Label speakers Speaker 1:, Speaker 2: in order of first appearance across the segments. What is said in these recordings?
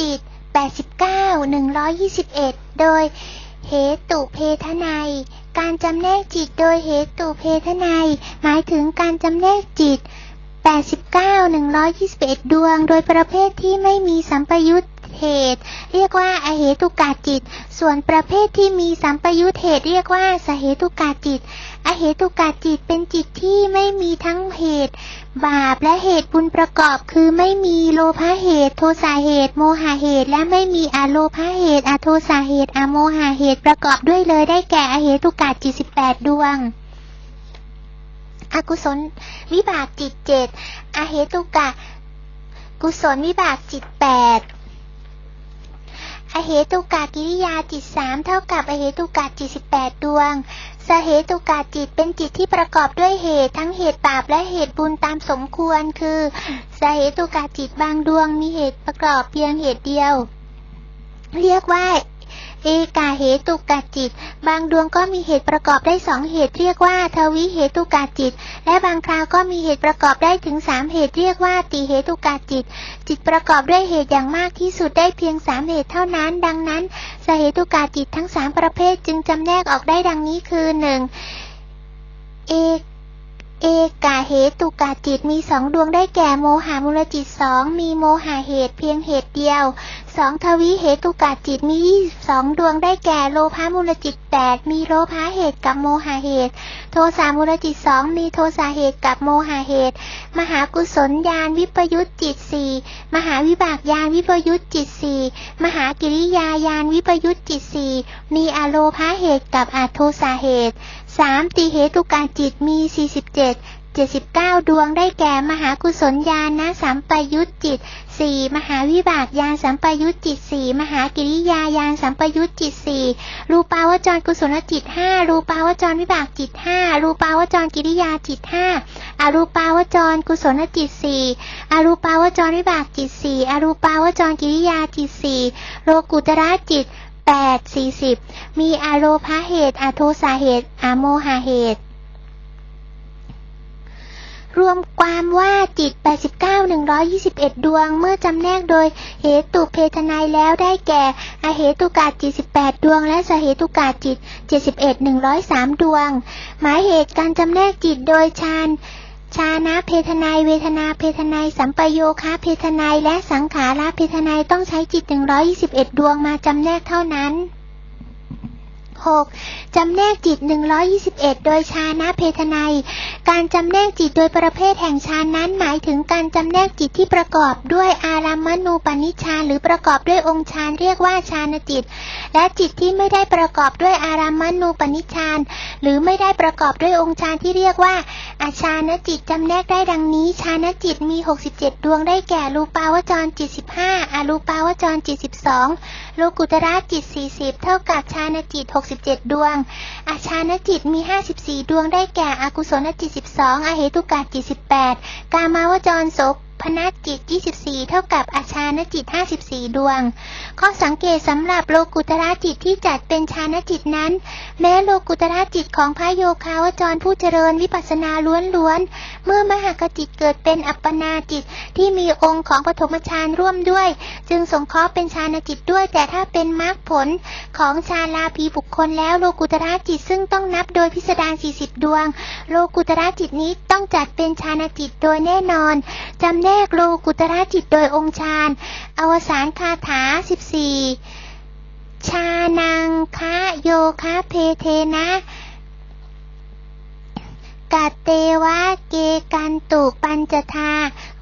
Speaker 1: จิต 89 121 โดยเหตุเพทนัยการจำแนกจิตโดยเหตุเพทนัยหมายถึงการจำแนกจิต 89 121 ดวง โดยประเภทที่ไม่มีสัมปยุตเหตุ เรียกว่าอเหตุกาจิต ส่วนประเภทที่มีสัมปยุตเหตุเรียกว่าสเหตุกาจิต อเหตุกาจิตเป็นจิตที่ไม่มีทั้งเหตุ บาปและเหตุบุญประกอบคือไม่มีโลภะเหตุ โทสะเหตุ โมหะเหตุ และไม่มีอโลภะเหตุ อโทสะเหตุ อโมหะเหตุประกอบด้วยเลยได้แก่อเหตุกาจิต18ดวง อกุศลวิบากจิตเจ็ดอเหตุกะ กุศลวิบากจิตแปดอเหตุกากิริยาจิตสามเท่ากับอเหตุกาจิตสิบแปดดวง สเหตุกาจิตเป็นจิตที่ประกอบด้วยเหตุทั้งเหตุบาปและเหตุบุญตามสมควร คือสเหตุกาจิตบางดวงมีเหตุประกอบเพียงเหตุเดียว เรียกว่า เอกาเหตุกาจิต บางดวงก็มีเหตุประกอบได้สองเหตุเรียกว่าทวิเหตุกาจิต และบางคราวก็มีเหตุประกอบได้ถึงสามเหตุเรียกว่าติเหตุกาจิต จิตประกอบด้วยเหตุอย่างมากที่สุดได้เพียงสามเหตุเท่านั้น ดังนั้นสเหตุกาจิตทั้งสามประเภทจึงจำแนกออกได้ดังนี้คือหนึ่งเอก เอกาเหตุกาจิตมีสองดวงได้แก่โมหามูลจิตสองมีโมหะเหตุเพียงเหตุเดียวสองทวิเหตุกาจิตมีสองดวงได้แก่โลภามูลจิตแปดมีโลภะเหตุกับโมหะเหตุ โทสามูลจิตสองมีโทสาเหตุกับโมหะเหตุ มหากุศลญาณวิปยุตจิตสี่มหาวิบากญาณวิปยุตจิตสี่มหากิริยาญาณวิปยุตจิตสี่มีอโลภะเหตุกับอโทสาเหตุสามติเหตุกาจิตมีสี่สิบเจ็ด 79 ดวงได้แก่มหากุศลญาณนะสัมปยุตจิต4มหาวิบากญาณสัมปยุตจิต4มหากิริยาญาณสัมปยุตจิต4รูปาวจรกุศลจิต5รูปาวจรวิบากจิต5รูปาวจรกิริยาจิต5อรูปาวจรกุศลจิต4อรูปาวจรวิบากจิต4อรูปาวจรกิริยาจิต4โลกุตระจิต8 40มีอโลภะเหตุอโทสาเหตุอโมหะเหตุ รวมความว่าจิต 89 121 ดวง เมื่อจำแนกโดยเหตุเพทนายแล้วได้แก่อเหตุกาจิต 18 ดวง และสเหตุกาจิต 71 103 ดวง หมายเหตุการจำแนกจิตโดยฌานชานะเพทนายเวทนาเพทนายสัมปโยคะเพทนายและสังขาราเพทนายต้องใช้จิต 121 ดวงมาจำแนกเท่านั้น 6. จำแนกจิต 121 โดยชานะเพทนายการจำแนกจิตโดยประเภทแห่งชานนั้นหมายถึงการจำแนกจิตที่ประกอบด้วยอารามณูปนิชานหรือประกอบด้วยองค์ชานเรียกว่าชานจิต และจิตที่ไม่ได้ประกอบด้วยอารามณูปนิชานหรือไม่ได้ประกอบด้วยองค์ชานที่เรียกว่า อาชานจิตจำแนกได้ดังนี้ ชานจิตมี 67 ดวงได้แก่ รูปาวจรจิต 15อรูปาวจรจิต 12 โลกุตระจิต 40 เท่ากับชานจิต 67 ดวง อาชานจิตมี 54 ดวงได้แก่อกุศลจิต 12 อเหตุกาจิต 18 กามาวจรโส พนัจิต 24 เท่ากับอาชานจิต 54 ดวง ข้อสังเกตสำหรับโลกุตระจิตที่จัดเป็นชานจิตนั้น แม้โลกุตระจิตของพระโยคาวจรผู้เจริญวิปัสสนาล้วนๆ เมื่อมหากจิตเกิดเป็นอัปปนาจิตที่มีองค์ของปฐมฌานร่วมด้วย จึงสงเคราะห์เป็นชานจิตด้วย แต่ถ้าเป็นมรรคผลของชาลาภีบุคคลแล้วโลกุตระจิตซึ่งต้องนับโดยพิสดาร 40 ดวง โลกุตระจิตนี้ต้องจัดเป็นชานจิตโดยแน่นอนจำแนกโลกุตระจิตโดยองค์ฌานอวสานคาถา 14 ชานังคะโยคะเพเทนะกัตเตวะเกกันตุปัญจทา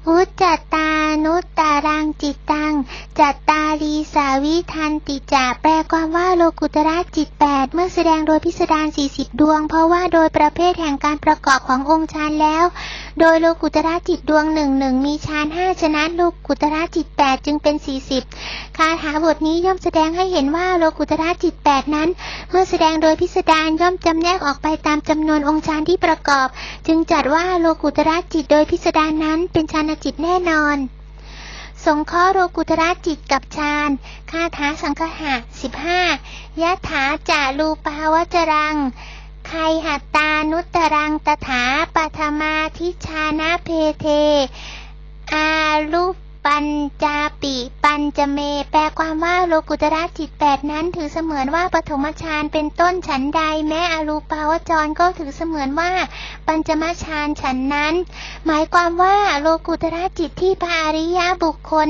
Speaker 1: วุจตานุตตารังจิตตัง จัตตาลีสาวิทันติจาแปลความว่าโลกุตระจิต8เมื่อแสดงโดยพิสดาร40ดวง เพราะว่าโดยประเภทแห่งการประกอบขององค์ฌานแล้ว โดยโลกุตระจิตดวงหนึ่งหนึ่งมีฌานห้าฉะนั้นโลกุตระจิต8จึงเป็น40คาถาบทนี้ย่อมแสดงให้เห็นว่าโลกุตระจิต8นั้น เมื่อแสดงโดยพิสดารย่อมจำแนกออกไปตามจำนวนองค์ฌานที่ประกอบ จึงจัดว่าโลกุตระจิตโดยพิสดารนั้นเป็นฌานจิตแน่นอนสงเคราะห์โลกุตระจิตกับฌาน คาถาสังคหะสิบห้ายะถาจารูปาวจรัง ใครหัตตานุตตรังตถาปัทมาทิชานะเพเท อาลุปัญจาปิ ปัญจเม แปลความว่าโลกุตระจิตแปดนั้นถือเสมือนว่าปฐมฌานเป็นต้นฉันใด แม้อรูปาวจรก็ถือเสมือนว่าปัญจมฌานฉันนั้น หมายความว่าโลกุตระจิตที่พระอริยบุคคล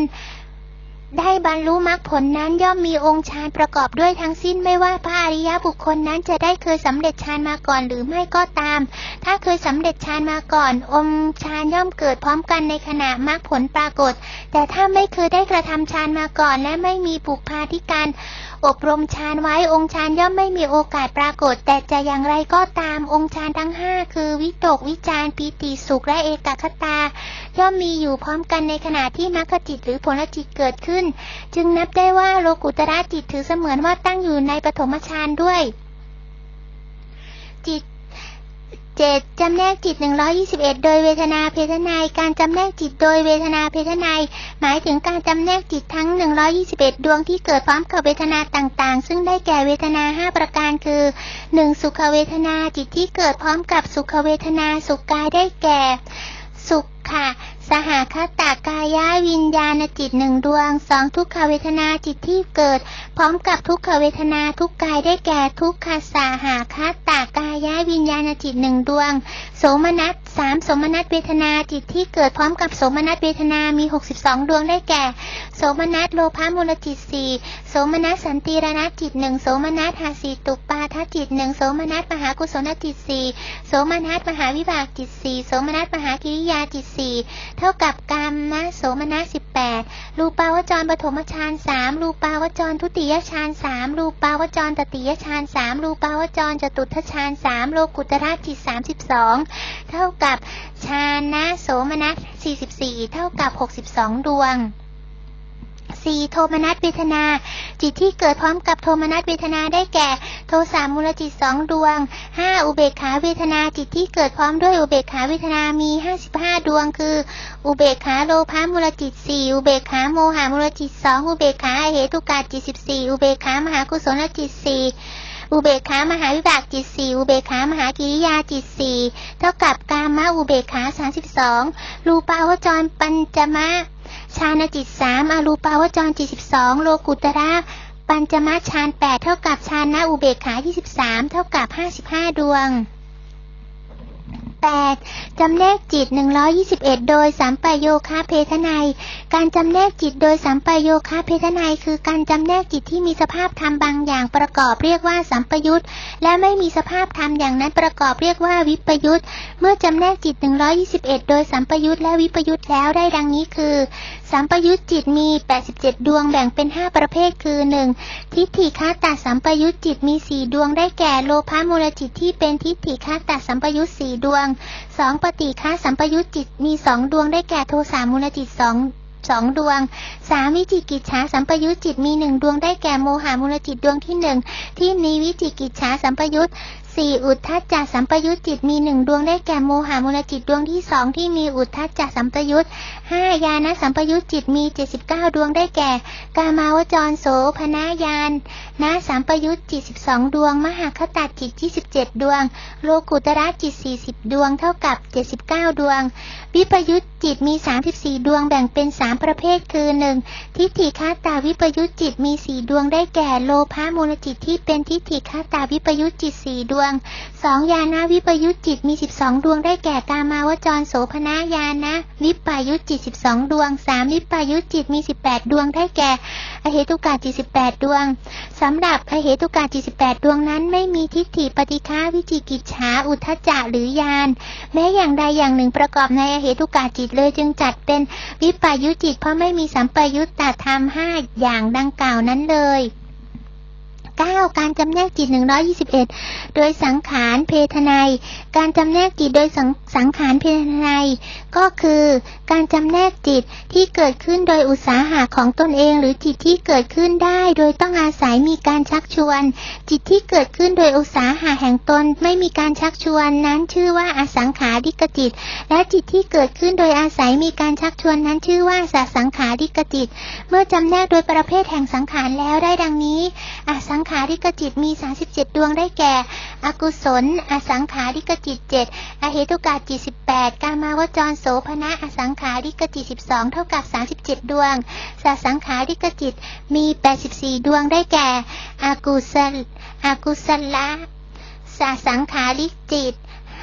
Speaker 1: ได้บรรลุมรรคผลนั้นย่อมมีองค์ฌานประกอบด้วยทั้งสิ้นไม่ว่าพระอริยบุคคลนั้นจะได้เคยสำเร็จฌานมาก่อนหรือไม่ก็ตาม ถ้าเคยสำเร็จฌานมาก่อน องค์ฌานย่อมเกิดพร้อมกันในขณะมรรคผลปรากฏ แต่ถ้าไม่เคยได้กระทำฌานมาก่อนและไม่มีปุกพาธิการ อบรมฌานไว้องค์ฌานย่อมไม่มีโอกาสปรากฏ แต่จะอย่างไรก็ตามองค์ฌานทั้งห้าคือวิตกวิจารปีติสุขและเอกคตา ย่อมมีอยู่พร้อมกันในขณะที่มรรคจิตหรือผลจิตเกิดขึ้น จึงนับได้ว่าโลกุตระจิตถือเสมือนว่าตั้งอยู่ในปฐมฌานด้วย 7. จำแนกจิต 121 โดยเวทนาเพทนายการจำแนกจิตโดยเวทนาเพทนายหมายถึงการจำแนกจิตทั้ง 121 ดวงที่เกิดพร้อมกับเวทนาต่างๆ ซึ่งได้แก่เวทนา 5 ประการคือ 1. สุขเวทนาจิตที่เกิดพร้อมกับสุขเวทนาสุขกายได้แก่ สุขค่ะ สหคตากายวิญญาณจิตหนึ่งดวงสองทุกขเวทนาจิตที่เกิด พร้อมกับทุกขเวทนาทุกกายได้แก่ทุกขสาหาคตากายวิญญาณจิตหนึ่งดวง โสมนัสสามสมนัสเวทนาจิตที่เกิดพร้อมกับโสมนัสเวทนามีหกสิบสองดวงได้แก่ โสมนัสโลภามูลจิตสี่โสมนัสสันติรณจิตหนึ่งโสมนัสหาสีตุปาทจิตหนึ่งโสมนัสมหากุศลจิตสี่โสมนัสมหาวิบากจิตสี่โสมนัสมหากิริยาจิตสี่เท่ากับกามนะโสมนัสสิบแปดรูปาวจรปฐมฌานสามรูปาวจรทุติยฌานสามรูปาวจรตติยฌานสามรูปาวจรจตุทฌานสามโลกุตระจิตสามสิบสองเท่ากับฌานนะโสมนัสสี่สิบสี่เท่ากับหกสิบสองดวง 4. โทมนัสเวทนา จิตที่เกิดพร้อมกับโทมนัสเวทนาได้แก่ โทสามูลจิตสองดวง 5. อุเบกขาเวทนาจิตที่เกิดพร้อมด้วยอุเบกขาเวทนามี 55 ดวง คือ อุเบกขาโลภามูลจิต 4 อุเบกขาโมหามูลจิต 2 อุเบกขาเหตุกาจิต 14 อุเบกขามหากุศลจิต 4อุเบกขามหาวิบากจิตสี่อุเบกขามหากิริยาจิตสี่เท่ากับกามะอุเบกขาสามสิบสองรูปาวจรปัญจมะ ชาณจิตสามอรูปาวจรจิตสิบสองโลกุตระปัญจมาชานแปดเท่ากับชานนะอุเบกขายี่สิบสามเท่ากับห้าสิบห้าดวง 8. จำแนกจิต 121 โดยสัมปโยคะเพทนายการจำแนกจิตโดยสัมปโยคะเพทนายคือการจำแนกจิตที่มีสภาพธรรมบางอย่างประกอบเรียกว่าสัมปยุตและไม่มีสภาพธรรมอย่างนั้นประกอบเรียกว่าวิปยุตเมื่อจำแนกจิต 121 โดยสัมปยุตและวิปยุตแล้วได้ดังนี้คือ สัมปยุตจิตมี 87 ดวงแบ่งเป็น 5 ประเภทคือ 1. ทิฏฐิคาตาสัมปยุตจิตมี 4 ดวงได้แก่โลภะมูลจิตที่เป็นทิฏฐิคาตาสัมปยุต4ดวงสองปฏิฆาสัมปยุตจิตมีสองดวงได้แก่โทสามูลจิตสองสองดวงสามวิจิกิจฉาสัมปยุตจิตมีหนึ่งดวงได้แก่โมหามูลจิตดวงที่หนึ่งที่มีวิจิกิจฉาสัมปยุต สี่อุทธัจจสัมปยุตจิตมีหนึ่งดวงได้แก่โมหามูลจิตดวงที่สองที่มีอุทธัจจสัมปยุตห้ายานะสัมปยุตจิตมีเจ็ดสิบเก้าดวงได้แก่ กามาวจรโสพนายานนะสัมปยุตจิตสิบสองดวง มหาคตาจิตยี่สิบเจ็ดดวง โลกุตระจิตสี่สิบดวงเท่ากับเจ็ดสิบเก้าดวง วิปยุต จิตมีสามสิบสี่ดวงแบ่งเป็นสามประเภทคือหนึ่งทิฏฐิคาตาวิปยุตจิตมีสี่ดวงได้แก่โลภะมูลจิตที่เป็นทิฏฐิคาตาวิปยุตจิตสี่ดวงสองยานาวิปยุตจิตมีสิบสองดวงได้แก่กามาวจรโสพนายานะวิปยุตจิตสิบสองดวงสามวิปยุตจิตมีสิบแปดดวงได้แก่ อเหตุกาจิตสิบแปดดวงสำหรับอเหตุกาจิตสิบแปดดวงนั้น ไม่มีทิฏฐิปฏิฆาวิจิกิจฉาอุทธจัหรือยานแม้อย่างใดอย่างหนึ่งประกอบในอเหตุกาจิตเลยจึงจัดเป็นวิปายุจิตเพราะไม่มีสัมปยุตตธรรมห้าอย่างดังกล่าวนั้นเลย 9. การจำแนกจิต 121 โดยสังขารเพทนายการจำแนกจิตโดยสังสังขารเพทนายก็คือการจำแนกจิตที่เกิดขึ้นโดยอุตสาหะของตนเอง หรือจิตที่เกิดขึ้นได้ โดยต้องอาศัยมีการชักชวน จิตที่เกิดขึ้นโดยอุตสาหะแห่งตนไม่มีการชักชวนนั้นชื่อว่าอสังขาริกจิต และจิตที่เกิดขึ้นโดยอาศัยมีการชักชวนนั้นชื่อว่าสสังขาริกจิต เมื่อจำแนกโดยประเภทแห่งสังขารแล้วได้ดังนี้อสังขาริกจิตมี 37 ดวงได้แก่ อกุศล อสังขาริกจิตเจ็ดอเหตุกาจิตสิบแปดกามาวจรโสภณะอสังขาริกจิตสิบสองเท่ากับสามสิบเจ็ดดวงสสังขาริกจิตมีแปดสิบสี่ดวงได้แก่อากุศลอากุศลละสสังขาริกจิต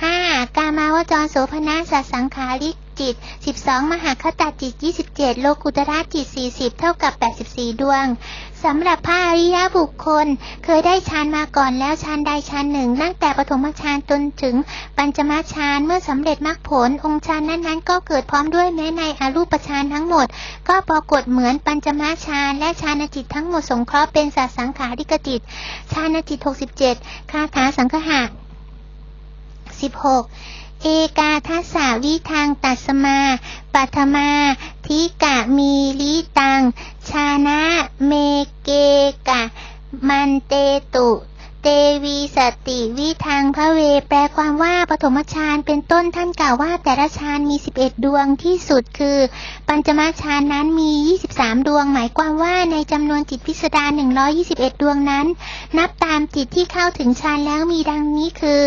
Speaker 1: ห้ากามาวจรโสภณะสสังขาริก จิต 12 มหาคตาจิต 27 โลกุตระจิต 40 เท่ากับ 84 ดวงสำหรับพระอริยบุคคล เคยได้ฌานมาก่อนแล้วฌานใดฌานหนึ่งตั้งแต่ปฐมฌานจนถึงปัญจมฌานเมื่อสำเร็จมรรคผล องค์ฌานนั้นๆ ก็เกิดพร้อมด้วยแม้ในอรูปฌานทั้งหมด ก็ปรากฏเหมือนปัญจมฌานและฌานจิตทั้งหมดสงเคราะห์เป็นสัสังขาริกจิตฌานจิต 67 คาถาสังฆะ16 เอกาทัสาวิทางตัสมา ปัทมาทิกะมีลิตัง ชานะเมเกกะ มันเตตุ เตวีสติวิทางพระเว แปลความว่าปฐมฌานเป็นต้นท่านกล่าวว่าแต่ละฌานมี 11 ดวงที่สุดคือ ปัญจมฌานนั้นมี 23 ดวง หมายความว่าในจำนวนจิตพิสดาร121 ดวงนั้น นับตามจิตที่เข้าถึงฌานแล้วมีดังนี้คือ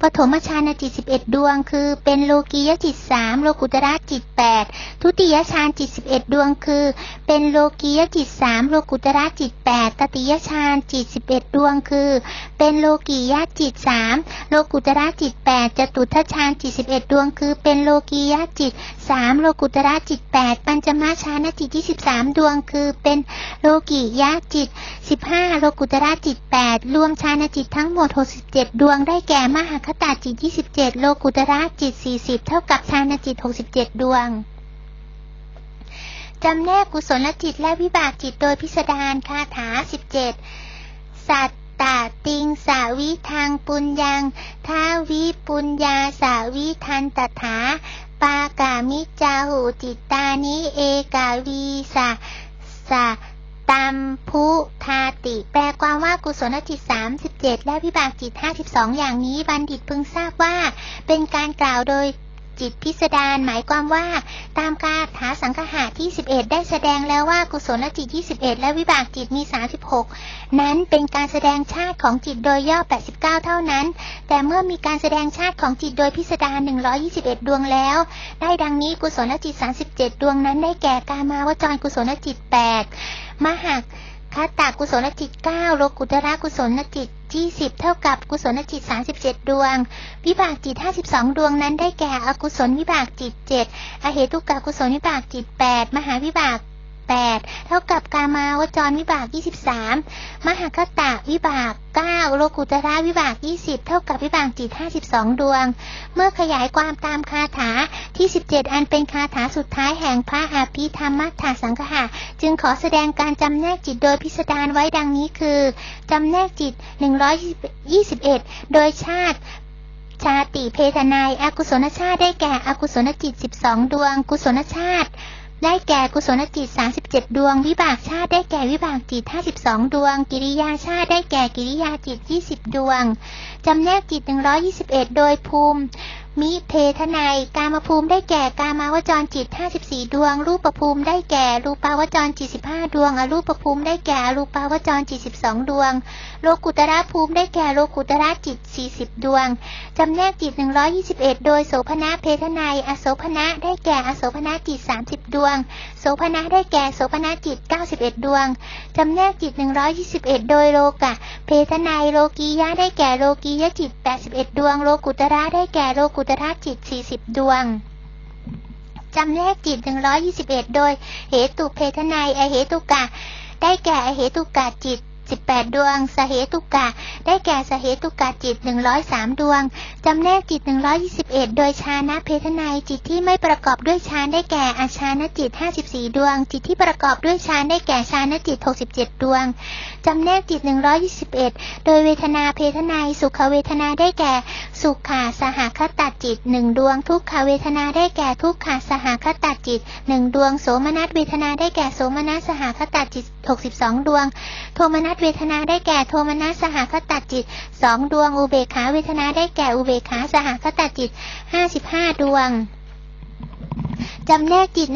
Speaker 1: ปฐมฌานจิต 11 ดวง คือ เป็นโลกียจิต 3 โลกุตระจิต 8 ทุติยฌานจิต 11 ดวง คือ เป็นโลกียจิต 3 โลกุตระจิต 8 ตติยฌานจิต 11 ดวงคือเป็นโลกียะจิตสามโลกุตระจิตแปดจตุทัชฌานจิตสิบเอ็ดดวง คือเป็นโลกียะจิตสามโลกุตระจิตแปดปัญจมาชานจิตที่สิบสามดวง คือเป็นโลกียะจิตสิบห้าโลกุตระจิตแปดรวมชานจิตทั้งหมดหกสิบเจ็ดดวง ได้แก่มหาคตาจิตยี่สิบเจ็ดโลกุตระจิตสี่สิบเท่ากับชานจิตหกสิบเจ็ดดวงจำแนกกุศลจิตและวิบากจิตโดยพิสดารคาถาสิบเจ็ดสัต ตาติงสาวิทางปุญญังท้าวิปุญญาสาวิทันตถาปากามิจาหูจิตตานิเอกาวีสะสะตัมพุทาติ แปลความว่ากุศลจิต 37 และวิบากจิต 52 อย่างนี้บัณฑิตพึงทราบว่า เป็นการกล่าวโดย จิตพิสดารหมายความว่า ตามคาถาสังคหะที่ 11 ได้แสดงแล้วว่ากุศลจิตที่11และวิบากจิตมี 36 นั้นเป็นการแสดงชาติของจิตโดยย่อ 89 เท่านั้น แต่เมื่อมีการแสดงชาติของจิตโดยพิสดาร121 ดวงแล้ว ได้ดังนี้กุศลจิต 37 ดวงนั้นได้แก่กามาวจรกุศลจิต 8 คาตากุศลจิต9โลกุตระกุศลจิตที่10เท่ากับกุศลจิต 37 ดวง วิบากจิต 52 ดวงนั้นได้แก่อกุศลวิบากจิต 7 อเหตุกากุศลวิบากจิต 8 มหาวิบาก 8 เท่ากับกามาวจรวิบาก 23 มหาคตะวิบาก 9 โลกุตระวิบาก 20 เท่ากับวิบากจิต 52 ดวง เมื่อขยายความตามคาถาที่ 17 อันเป็นคาถาสุดท้ายแห่งพระอาภิธรรมัทธสังฆะจึงขอแสดงการจำแนกจิตโดยพิสดารไว้ดังนี้คือจำแนกจิต 121 โดยชาติชาติเพทนายอากุศลชาติได้แก่อกุศลจิต 12 ดวง กุศลชาติ ได้แก่กุศลจิต 37 ดวง วิบากชาติได้แก่วิบากจิต 52 ดวง กิริยาชาติได้แก่กิริยาจิต 20 ดวง จำแนกจิต 121 โดยภูมิ มิเพทนายกามภูมิได้แก่กามาวจรจิต 54 ดวง รูปภูมิได้แก่รูปาวจรจิต 15 ดวง อรูปภูมิได้แก่อรูปาวจรจิต 12 ดวง โลกุตระภูมิได้แก่โลกุตระจิต 40 ดวง จำแนกจิต 121 โดยโสภณะเพทนายอโสภณะได้แก่อโสภณะจิต 30 ดวง โสภณะได้แก่โสภณะจิต 91 ดวง จำแนกจิต 121 โดยโลกะ เพทนายโลกียะได้แก่โลกียะจิต 81 ดวง โลกุตระได้แก่โลกุุตระจิต 40 ดวงจำแนกจิต 121 โดยเหตุเพทนายอเหตุกะ ได้แก่อเหตุกะจิต 18ดวง สเหตุกะ ได้แก่สเหตุกะจิต 103 ดวง จำแนกจิต 121 โดยชานะเพทนายจิตที่ไม่ประกอบด้วยฌานได้แก่อาชานจิต 54 ดวง จิตที่ประกอบด้วยฌานได้แก่ชานจิต 67 ดวง จำแนกจิต 121 โดยเวทนาเพทนายสุขเวทนาได้แก่สุขาสหคตจิต1ดวง ทุกขเวทนาได้แก่ทุกขาสหคตจิต1ดวง โสมนัสเวทนาได้แก่โสมนัสสหคตจิต62 ดวง โทมนัสเวทนาได้แก่โทมนัสสหคตจิตสองดวง อุเบกขาเวทนาได้แก่อุเบกขาสหคตจิตห้าสิบห้าดวงจำแนกจิต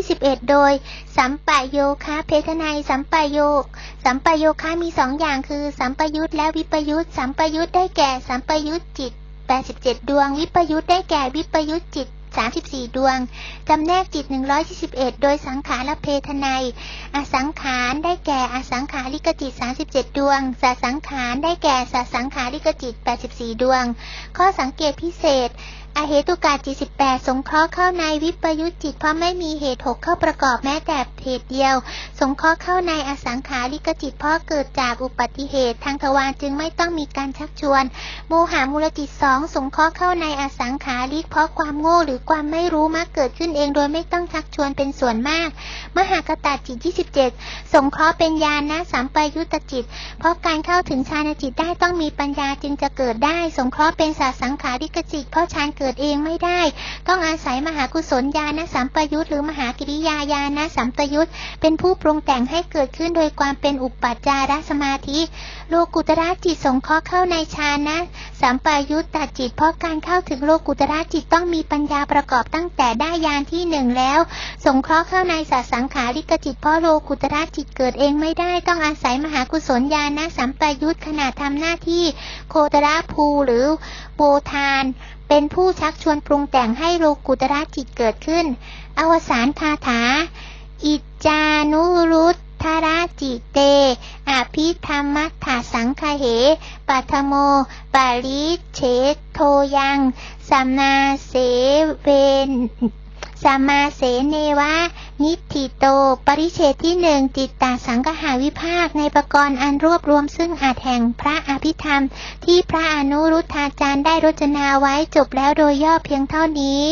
Speaker 1: 121 โดย สัมปะโยคะเพทนัยสัมปะโยสัมปะโยคะมีสองอย่างคือ สัมปยุตและวิปยุตสัมปยุตได้แก่ สัมปยุตจิต 87 ดวง วิปยุตได้แก่วิปยุตจิต 34 ดวง จำแนกจิต121โดยสังขารเพทนายอสังขารได้แก่อสังขาริกจิต 37 ดวงสสังขารได้แก่สสังขาริกจิต 84 ดวง ข้อสังเกตพิเศษ อเหตุกาจิต18สงเคราะห์เข้าในวิปยุตจิตเพราะไม่มีเหตุหกเข้าประกอบแม้แต่เหตุเดียว สงเคราะห์เข้าในอสังขาริกจิตเพราะเกิดจากอุบัติเหตุ ทางทวารจึงไม่ต้องมีการชักชวน โมหามูลจิตสองสงเคราะห์เข้าในอสังขาริกเพราะความโง่หรือความไม่รู้มักเกิดขึ้นเองโดยไม่ต้องชักชวนเป็นส่วนมาก มหากตาจิต27สงเคราะห์เป็นญาณนะสัมปยุตจิต เพราะการเข้าถึงฌานจิตได้ต้องมีปัญญาจึงจะเกิดได้ สงเคราะห์เป็นสาสังขาริกจิตเพราะฌานเเกิดเองไม่ได้ ต้องอาศัยมหากุศลญาณสัมปยุตหรือมหากิริยาญาณสัมปยุตเป็นผู้ปรุงแต่งให้เกิดขึ้นโดยความเป็นอุปัจจารสมาธิ โลกุตระจิตสงเคราะห์เข้าในฌานนะสัมปายุตตจิตเพราะการเข้าถึงโลกุตระจิตต้องมีปัญญาประกอบตั้งแต่ได้ยานที่หนึ่งแล้ว สงเคราะห์เข้าในสัสังขาริกจิตเพราะโลกุตระจิตเกิดเองไม่ได้ ต้องอาศัยมหากุศลญาณสัมปายุตขณะทำหน้าที่โคตรภูหรือโบทาน เป็นผู้ชักชวนปรุงแต่งให้โลกุตระจิตเกิดขึ้น อวสานคาถา อิจานุรุตทราจิเต อภิธรรมัฏฐสังคเห ปัทโม ปาริเชโทยัง สัมนาเสเวน สัมมาเสเนวะ นิธิโต ปริเชตที่หนึ่งจิตตาสังกหาวิภาค ในประกรณ์อันรวบรวมซึ่งอาจแห่งพระอภิธรรม ที่พระอนุรุทธาจารย์ได้รจนาไว้จบแล้วโดยย่อเพียงเท่านี้